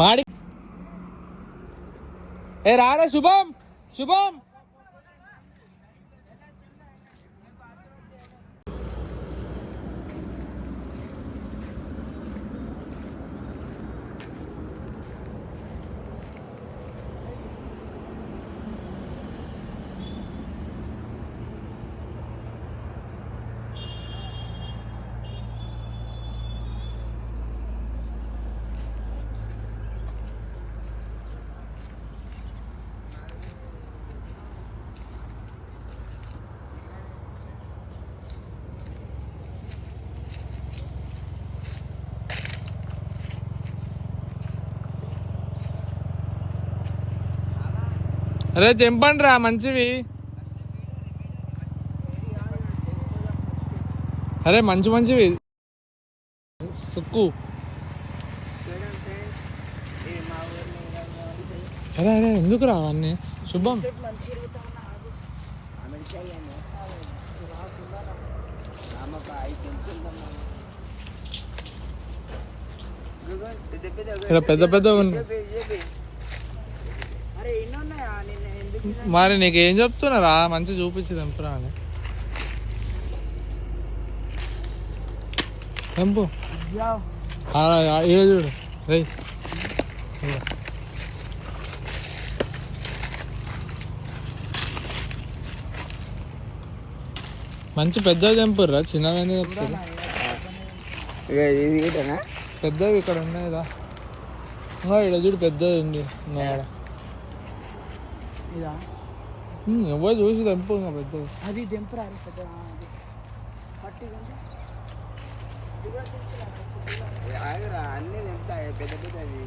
మాడి ఏ రారా శుభం శుభం. అరే తెంపండి రా మంచివి. అరే మంచి మంచివి. సుక్కు. అరే అరే ఎందుకు రా అవన్నీ? శుభం. ఇక్కడ పెద్ద పెద్ద ఉన్నాయి. మరి నీకేం చెప్తున్నారా? మంచి చూపించి తెంపురా అని. తెంపు ఈడ చూడు. రే మంచి పెద్దవి తెంపుర్రా చిన్నవి ఇటనా? పెద్దవి ఇక్కడ ఉన్నాయి రా. ఇంకా ఇక్కడ చూడు పెద్దది ఉంది. ఇంకా ఇదా ఎవరు చూసి తెంపు ఇంకా పెద్దది అది అది పెద్ద పట్టి ఆగరా అన్నీ పెద్ద పెద్దవి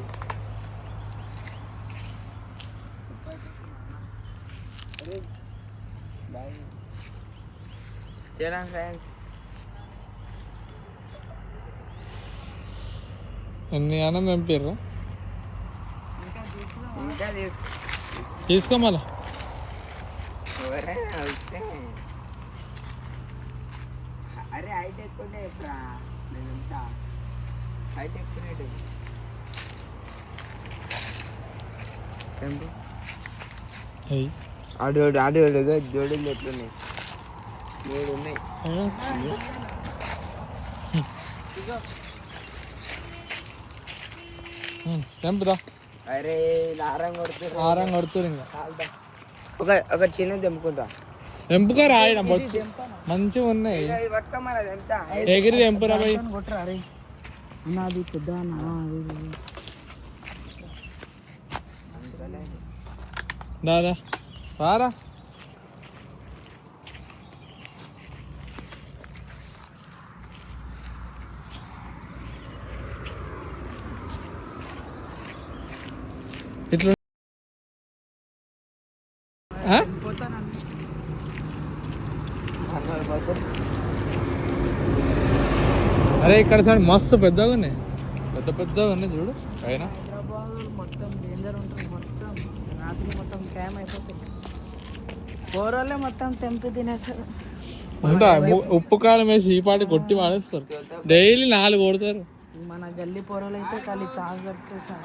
చేరా ఫ్రెండ్స్ ఎన్ని అన్నం తెంపిర్రా ఇంకా తీసుకో తీసుకో మళ్ళా ఎవరైనా వస్తే అరే హైటెక్ ఉంటే ఎప్పుడా నేను ఉంటా హైటెక్ రేటు అయ్యి ఆడు ఆడు ఆడుగా జోడీలు ఎట్లున్నాయి మూడు ఉన్నాయి ఉమ్, తెంపుదా అరే నారం కొడుతున్నారు ఆరం కొడుతురు ఇంకా ఒక ఒక చిన్న తెంపుకుంటా తెంపుగా రాయడం బొచ్చు మంచిగా ఉన్నాయి ఇది పట్టుకోమని అది ఎంత ఎగిరి తెంపురా పోయి కొట్టరా అరే అన్న అది పెద్ద అన్న దాదా రారా అరే ఇక్కడ సార్ మస్తు పెద్దగా ఉన్నాయి పెద్ద పెద్దగా ఉన్నాయి చూడు పైన హైదరాబాద్ మొత్తం డేంజర్ ఉంటుంది మొత్తం రాత్రి మొత్తం క్యామ్ అయిపోతుంది కూరలే మొత్తం తెంపి తినేసారు అంతా ఉ- ఉప్పు కారం వేసి ఈ పాటి కొట్టి వాడేస్తారు డైలీ నాలుగు కొడతారు మన గల్లీ పొరలు అయితే ఖాళీ చాలు కట్టేసారు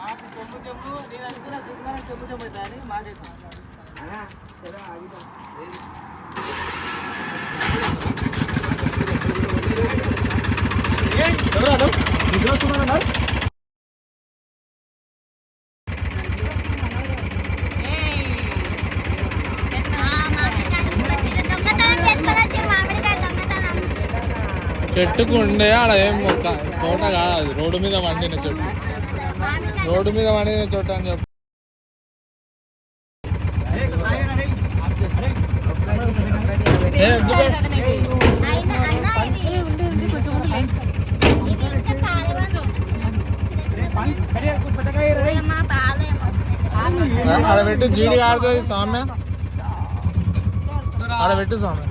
చెట్టుకు ఉండే ఆడ ఏం ఒక తోట కాదు రోడ్డు మీద వండిన చెట్టు. రోడ్డు మీద వండిన చెట్టు అని చెప్పి ఏ, ఎందుకు? అయినా అన్న ఇది ఇవి ఇంకా కాయవను మా బాలేమో ఆడ పెట్టు జీడి ఆడుతుంది స్వామి. ఆడ పెట్టు స్వామి.